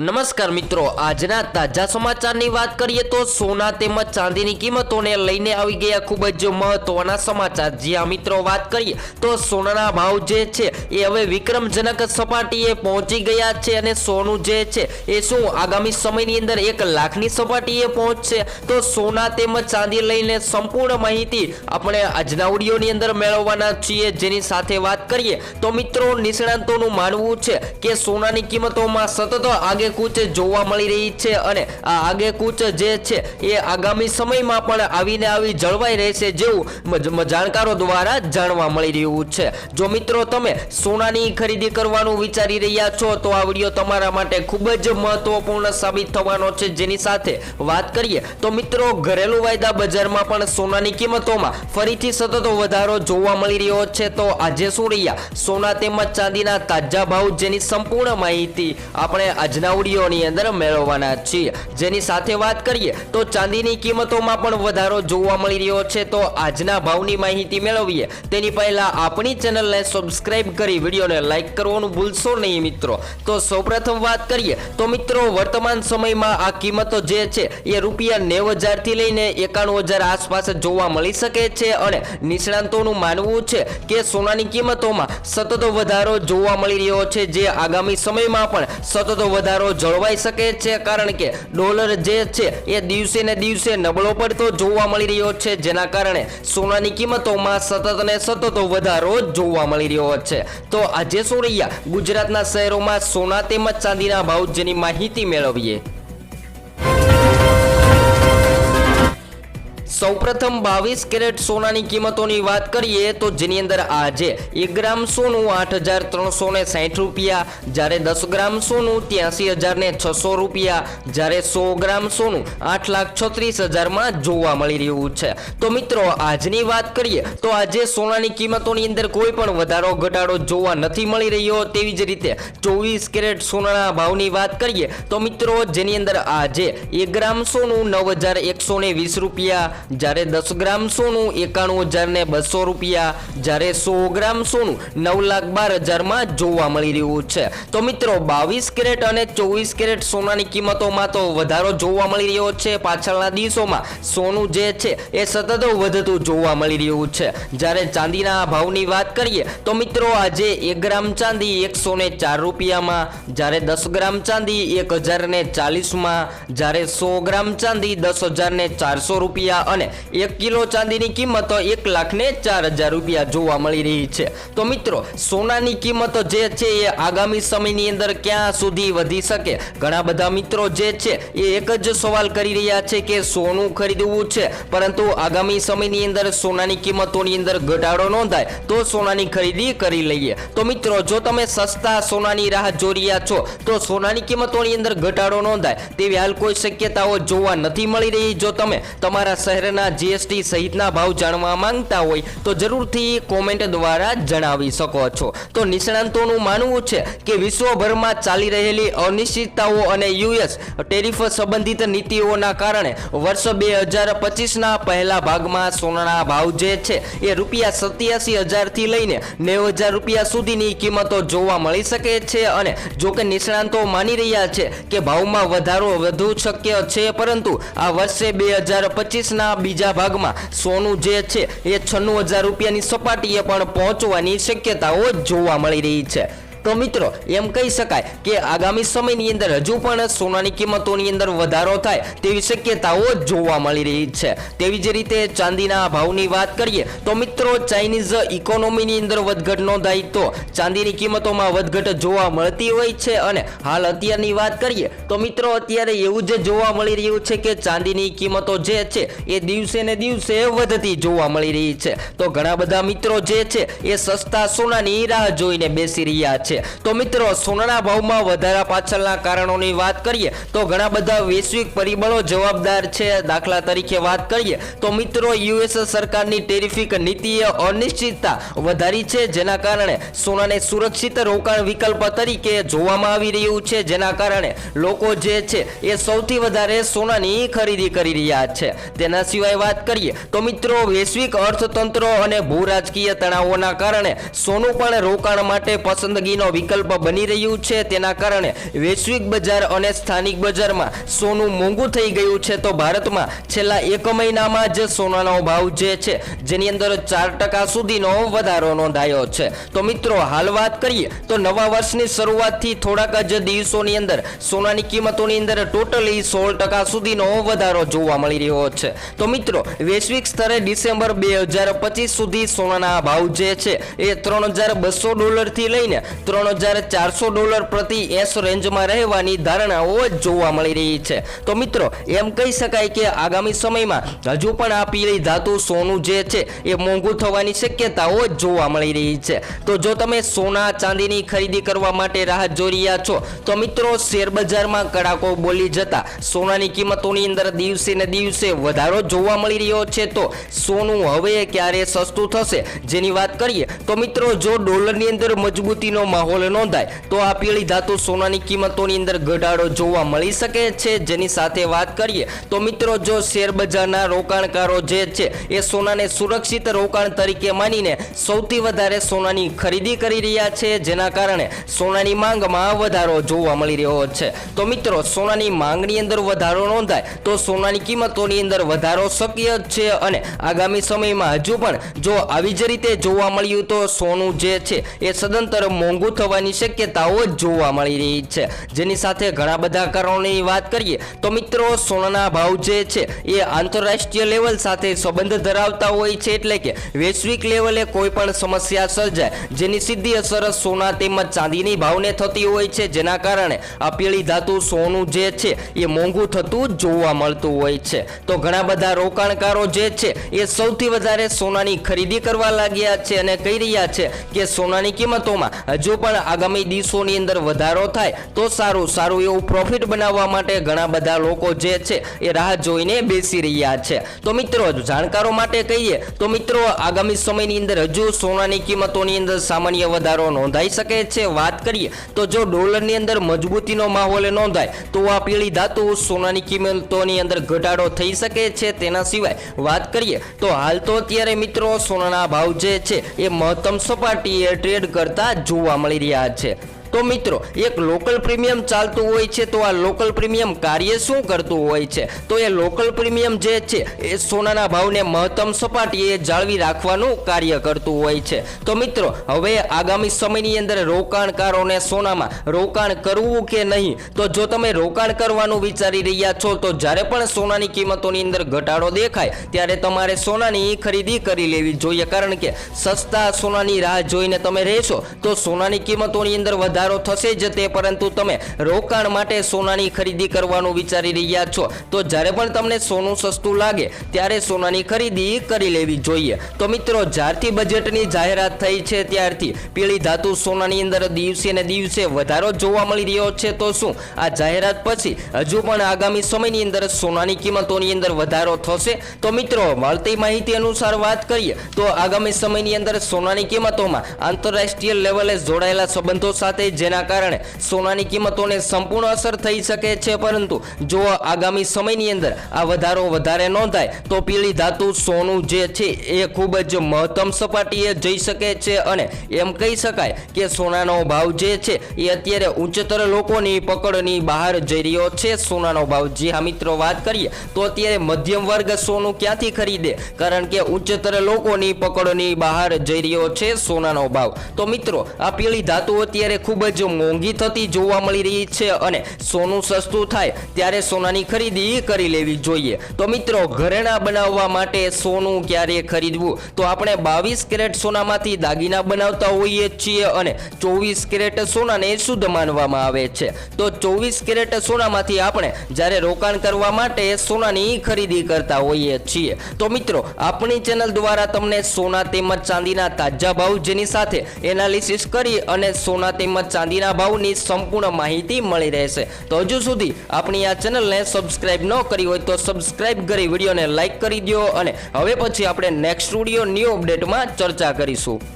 નમસ્કાર મિત્રો, આજના તાજા સમાચારની વાત કરીએ તો સોના તેમજ ચાંદીની કિંમતોને લઈને આવી ગયા ખૂબ જ મહત્વના સમાચાર. જ્યાં મિત્રો, વાત કરીએ તો સોનાના ભાવ જે છે એ હવે વિક્રમજનક સપાટીએ પહોંચી ગયા છે અને સોનું જે છે એ શું આગામી સમયની અંદર એક લાખની સપાટીએ પહોંચશે? તો સોના તેમજ ચાંદી લઈને સંપૂર્ણ માહિતી આપણે આજના ઓડિયોની અંદર મેળવવાના છીએ. જેની સાથે વાત કરીએ તો મિત્રો, નિષ્ણાંતોનું માનવું છે કે સોનાની કિંમતોમાં સતત આગેકૂચ જોવા મળી રહી છે અને આ આગેકૂચ જે છે એ આગામી સમયમાં પણ આવીને આવી જળવાઈ રહેશે જેવું જાણકારો દ્વારા જાણવા મળી રહ્યું છે. જો મિત્રો તમે સોનાની ખરીદી કરવાનું વિચારી રહ્યા છો, તો આ વીડિયો તમારા માટે ખૂબ જ મહત્વપૂર્ણ સાબિત થવાનો છે. જેની સાથે વાત કરીએ, તો મિત્રો ઘરેલુ વાયદા બજારમાં પણ સોનાની કિંમતોમાં ફરીથી સતત વધારો જોવા મળી રહ્યો છે. તો આજે શું રહ્યા? સોના તેમજ ચાંદીના તાજા ભાવ જેની સંપૂર્ણ માહિતી આપણે આજના વિડીયોની અંદર મેળવવાના છીએ. જેની સાથે વાત કરીએ તો ચાંદીની કિંમતોમાં પણ વધારો જોવા મળી રહ્યો છે. તો આજના ભાવની માહિતી મેળવીએ. તેની પહેલાં આપણી ચેનલને સબસ્ક્રાઇબ કરી વિડીયોને લાઇક કરવાનું ભૂલશો નહીં મિત્રો. તો સૌપ્રથમ વાત કરીએ તો મિત્રો વર્તમાન સમયમાં આ કિંમતો જે છે એ રૂપિયા નેવ હજારથી લઈને એકાણું હજાર આસપાસ જોવા મળી શકે છે અને નિષ્ણાંતોનું માનવું છે કે સોનાની કિંમતોમાં સતત વધારો જોવા મળી રહ્યો છે. જે આગામી સમયમાં પણ સતત વધારો જળવાઈ શકે છે કારણ કે ડોલર જે છે એ દિવસે ને દિવસે નબળો પડતો જોવા મળી રહ્યો છે. જેના કારણે સોનાની કિંમતોમાં સતત ને સતત વધારો જોવા મળી રહ્યો છે. તો આજે શું રહ્યા ગુજરાતના શહેરોમાં સોના તેમજ ચાંદીના ભાવ જેની માહિતી મેળવીએ. સૌપ્રથમ બાવીસ કેરેટ સોનાની કિંમતોની વાત કરીએ તો જેની અંદર આજે એક ગ્રામ સોનું આઠ હજાર ત્રણસો ને સાઠ રૂપિયા, જ્યારે દસ ગ્રામ સોનું ત્યાંસી હજાર ને છસો રૂપિયા, જ્યારે સો ગ્રામ સોનું આઠ લાખ છત્રીસ હજારમાં જોવા મળી રહ્યું છે. તો મિત્રો, આજની વાત કરીએ તો આજે સોનાની કિંમતોની અંદર કોઈ પણ વધારો ઘટાડો જોવા નથી મળી રહ્યો તેવી જ રીતે ચોવીસ કેરેટ સોનાના ભાવની વાત કરીએ તો મિત્રો, જેની અંદર આજે એક ગ્રામ સોનું નવ હજાર એકસો ને વીસ રૂપિયા જ્યારે દસ ગ્રામ સોનું એકાણું હજાર ને બસો રૂપિયા, જ્યારે સો ગ્રામ સોનું નવ લાખ બાર હજારમાં જોવા મળી રહ્યું છે. તો મિત્રો, બાવીસ કેરેટ અને ચોવીસ કેરેટ સોનાની કિંમતોમાં તો વધારો જોવા મળી રહ્યો છે. પાછળના દિવસોમાં સોનું જે છે એ સતત વધતું જોવા મળી રહ્યું છે. જ્યારે ચાંદીના ભાવની વાત કરીએ, તો મિત્રો, આજે એક ગ્રામ ચાંદી એકસો ને ચાર રૂપિયામાં, જ્યારે દસ ગ્રામ ચાંદી એક હજાર ને ચાલીસમાં, જ્યારે સો ગ્રામ ચાંદી દસ હજાર ને ચારસો રૂપિયા અને એક કિલો ચાંદીની કિંમત એક લાખ ને ચાર હજાર રૂપિયા જોવા મળી રહી છે. તો મિત્રો, સોનાની કિંમત જે છે એ આગામી સમયની અંદર ક્યાં સુધી વધી શકે? ઘણા બધા મિત્રો જે છે એ એક જ સવાલ કરી રહ્યા છે કે સોનું ખરીદવું છે, પરંતુ આગામી સમયની અંદર સોનાની કિંમતોની અંદર ઘટાડો નોંધાય તો સોનાની ખરીદી કરી લઈએ. તો મિત્રો, જો તમે સસ્તા સોનાની રાહ જોઈ રહ્યા છો, તો સોનાની કિંમતોની અંદર ઘટાડો નોંધાય તેવી હાલ કોઈ શક્યતાઓ જોવા નથી મળી રહી. જો તમે તમારા શહેરના જીએસટી સહિતના ભાવ જાણવા માંગતા હોય તો જરૂરથી કોમેન્ટ દ્વારા જણાવી શકો છો. તો નિષ્ણાંતોનું માનવું છે કે વિશ્વભરમાં ચાલી રહેલી અનિશ્ચિતતાઓ અને યુએસ ટેરિફ સંબંધિત નીતિઓના કારણે વર્ષ બે હજાર પચીસના પહેલા ભાગમાં સોનાના ભાવ જે છે એ રૂપિયા સત્યાસી હજારથી લઈને નેવું હજાર રૂપિયા સુધીની કિંમતો જોવા મળી શકે છે અને જો કે નિષ્ણાંતો માની રહ્યા છે કે ભાવમાં વધારો વધુ શક્ય છે પરંતુ આ વર્ષે બે હજાર પચીસના બીજા ભાગમાં સોનું જે છે એ છન્નું હજાર રૂપિયાની સપાટીએ પણ પહોંચવાની શક્યતાઓ જોવા મળી રહી છે. તો મિત્રો, એમ કહી શકાય કે આગામી સમયની અંદર હજુ પણ સોનાની કિંમતોની અંદર વધારો થાય તેવી શક્યતાઓ જોવા મળી રહી છે. તેવી જ રીતે ચાંદીના ભાવની વાત કરીએ, તો મિત્રો ચાઇનીઝ ઇકોનોમીની અંદર વધઘટ નોંધાઈ તો ચાંદીની કિંમતોમાં વધઘટ જોવા મળતી હોય છે અને હાલ અત્યારની વાત કરીએ, તો મિત્રો અત્યારે એવું જ જોવા મળી રહ્યું છે કે ચાંદીની કિંમતો જે છે એ દિવસે ને દિવસે વધતી જોવા મળી રહી છે. તો ઘણા બધા મિત્રો જે છે એ સસ્તા સોનાની રાહ જોઈને બેસી રહ્યા છે. તો મિત્રો, સોનાના ભાવમાં વધારા પાછળના કારણોની વાત કરીએ, તો ઘણા બધા વૈશ્વિક પરિબળો જવાબદાર છે દાખલા તરીકે વાત કરીએ, તો મિત્રો, યુએસ સરકારની ટેરિફિક નીતિએ અનિશ્ચિતતા વધારી છે, જેના કારણે સોનાને સુરક્ષિત રોકાણ વિકલ્પ તરીકે જોવામાં આવી રહ્યું છે, જેના કારણે લોકો જે છે એ સૌથી વધારે સોનાની ખરીદી કરી રહ્યા છે. તેના સિવાય વાત કરીએ, તો મિત્રો, વૈશ્વિક અર્થતંત્રો અને ભૂરાજકીય તણાવોના કારણે સોનું પણ રોકાણ માટે પસંદગીનો ખરીદીનો વિકલ્પ બની રહ્યું છે. તેના કારણે વૈશ્વિક બજાર અને સ્થાનિક બજારમાં સોનું મોંઘું થઈ ગયું છે. તો ભારતમાં છેલ્લા એક મહિનામાં જ સોનાનો ભાવ જે છે, જેની અંદર ચાર ટકા સુધીનો વધારો નોંધાયો છે. તો મિત્રો, હાલ વાત કરીએ તો નવા વર્ષની શરૂઆતથી થોડાક જ દિવસોની અંદર સોનાની કિંમતોની અંદર ટોટલી સોળ ટકા સુધીનો વધારો જોવા મળી રહ્યો છે. તો મિત્રો, વૈશ્વિક સ્તરે ડિસેમ્બર બે હજાર પચીસ સુધી સોનાના ભાવ જે છે, એ ત્રણ હજાર બસો ડોલરથી લઈને ત્રણ હજાર ચારસો ડોલર પ્રતિ એસ રેન્જમાં રહેવાની ધારણાઓ જોવા મળી રહી છે. તો મિત્રો, એમ કહી શકાય કે આગામી સમયમાં હજુ પણ આ પીળી ધાતુ સોનું જે છે, એ મોંઘું થવાની શક્યતાઓ જોવા મળી રહી છે. તો જો તમે સોના ચાંદીની ખરીદી કરવા માટે રાહ જોઈ રહ્યા છો, તો મિત્રો, શેરબજારમાં કડાકો બોલી જતા સોનાની કિંમતોની અંદર દિવસે ને દિવસે વધારો જોવા મળી રહ્યો છે. તો સોનું હવે ક્યારે સસ્તું થશે, જેની વાત કરીએ, તો મિત્રો, જો ડોલરની અંદર મજબૂતીનો માહોલ નોંધાય, તો આ પીળી ધાતુ સોનાની કિંમતોની અંદર ઘટાડો જોવા મળી શકે છે. જેની સાથે વાત કરીએ, તો મિત્રો, જો શેર બજારના રોકાણકારો જે છે, એ સોનાને સુરક્ષિત રોકાણ તરીકે માનીને સૌથી વધારે સોનાની ખરીદી કરી રહ્યા છે. જેના કારણે સોનાની માંગમાં વધારો જોવા મળી રહ્યો છે. તો મિત્રો, સોનાની માંગની અંદર વધારો નોંધાય, તો સોનાની કિંમતોની અંદર વધારો શક્ય છે. અને આગામી સમયમાં હજુ પણ જો આવી જ રીતે જોવા મળ્યું, તો સોનું જે છે, એ સદંતર મોંઘું થવાની શક્યતાઓ જોવા મળી રહી છે. જેની સાથે ઘણા બધા કારણોની વાત કરીએ, તો મિત્રો સોનાના ભાવ જે છે, એ આંતરરાષ્ટ્રીય લેવલ સાથે સંબંધ ધરાવતા હોય છે એટલે કે વૈશ્વિક લેવલે કોઈ પણ સમસ્યા સર્જાય, જેની સીધી અસર સોના તેમજ ચાંદીની ભાવને થતી હોય છે. જેના કારણે આ પીળી ધાતુ સોનું જે છે, એ મોંઘું થતું જોવા મળતું હોય છે. તો ઘણા બધા રોકાણકારો જે છે, એ સૌથી વધારે સોનાની ખરીદી કરવા લાગ્યા છે અને કહી રહ્યા છે કે સોનાની કિંમતોમાં હજુ પણ આગામી દિવસોની અંદર વધારો થાય, તો સારું. સારું એવું પ્રોફિટ બનાવવા માટે ઘણા બધા લોકો જે છે, એ રાહ જોઈને બેસી રહ્યા છે. તો મિત્રો જાણકારો માટે કહીએ, તો મિત્રો, આગામી સમયની અંદર હજુ સોનાની કિંમતોની અંદર સામાન્ય વધારો નોંધાઈ શકે છે. વાત કરીએ, તો જો ડોલરની અંદર મજબૂતીનો માહોલ નોંધાય, તો આ પીળી ધાતુ સોનાની કિંમતોની અંદર ઘટાડો થઈ શકે છે. તેના સિવાય વાત કરીએ, તો હાલ તો અત્યારે મિત્રો, સોનાના ભાવ જે છે, એ મહત્તમ સપાટીએ ટ્રેડ કરતા જોવા મળી રહ્યા છે. તો મિત્રો, એક લોકલ પ્રીમિયમ ચાલતું હોય છે, તો આ લોકલ પ્રીમિયમ કાર્ય શું કરતું હોય છે? તો એ લોકલ પ્રીમિયમ જે છે, એ સોનાના ભાવને મહત્તમ સપાટીએ જાળવી રાખવાનું કાર્ય કરતું હોય છે. તો મિત્રો, હવે આગામી સમયની અંદર રોકાણકારોને સોનામાં રોકાણ કરવું કે નહીં? તો જો તમે રોકાણ કરવાનું વિચારી રહ્યા છો, તો જ્યારે પણ સોનાની કિંમતોની અંદર ઘટાડો દેખાય, ત્યારે તમારે સોનાની ખરીદી કરી લેવી જોઈએ. કારણ કે સસ્તા સોનાની રાહ જોઈને તમે રહેશો, તો સોનાની કિંમતોની અંદર વધારો થશે જ તે, પરંતુ તમે રોકાણ માટે સોનાની ખરીદી કરવાનું વિચારી રહ્યા છો. તો જ્યારે પણ તમને સોનું સસ્તું લાગે, ત્યારે સોનાની ખરીદી કરી લેવી જોઈએ. તો મિત્રો, જ્યારથી બજેટની જાહેરાત થઈ છે, ત્યારથી પીળી ધાતુ સોનાની અંદર દિવસે ને દિવસે વધારો જોવા મળી રહ્યો છે. તો શું? આ જાહેરાત પછી હજુ પણ આગામી સમયની અંદર સોનાની કિંમતોની અંદર વધારો થશે? તો મિત્રો, મળતી માહિતી અનુસાર વાત કરીએ, તો આગામી સમયની અંદર સોનાની કિંમતોમાં આંતરરાષ્ટ્રીય લેવલે જોડાયેલા સંબંધો સાથે જેના કારણે સોનાની કિંમતોને સંપૂર્ણ અસર થઈ શકે છે. પરંતુ જો આગામી સમયની અંદર આ વધારો વધારે નોંધાય, તો પીળી ધાતુ સોનું જે છે એ ખૂબ જ મહત્તમ સપાટીએ જઈ શકે છે અને એમ કહી શકાય કે સોનાનો ભાવ જે છે એ અત્યારે ઉચ્ચતર લોકોની પકડની બહાર જઈ રહ્યો છે. સોનાનો ભાવ જી હા મિત્રો, વાત કરીએ તો અત્યારે મધ્યમ વર્ગ સોનું ક્યાંથી ખરીદે? કારણ કે ઉચ્ચતર લોકોની પકડની બહાર જઈ રહ્યો છે સોનાનો ભાવ. તો મિત્રો, આ પીળી ધાતુ અત્યારે ખૂબ જ મોંઘી થતી જોવા મળી રહી છે અને સોનું સસ્તું થાય ત્યારે સોનાની ખરીદી કરી લેવી જોઈએ. તો મિત્રો, ઘરેણા બનાવવા માટે સોનું ક્યારે ખરીદવું? તો આપણે બાવીસ કેરેટ સોનામાંથી દાગીના બનાવતા હોઈએ છીએ અને ચોવીસ કેરેટ સોનાને શુદ્ધ માનવામાં આવે છે. તો ચોવીસ કેરેટ સોનામાંથી આપણે જ્યારે રોકાણ કરવા માટે સોનાની ખરીદી કરતા હોઈએ છીએ. તો મિત્રો, આપણી ચેનલ દ્વારા તમને સોના તેમજ ચાંદીના તાજા ભાવ જેની સાથે એનાલિસિસ કરી અને સોના તેમજ ચાંદીના ભાવની સંપૂર્ણ માહિતી મળી રહેશે. તો હજુ સુધી આપણી આ ચેનલને સબસ્ક્રાઇબ ન કરી હોય તો સબસ્ક્રાઇબ કરી વિડીયોને લાઇક કરી દો અને હવે પછી આપણે નેક્સ્ટ સ્ટુડિયો ન્યૂ અપડેટમાં ચર્ચા કરીશું.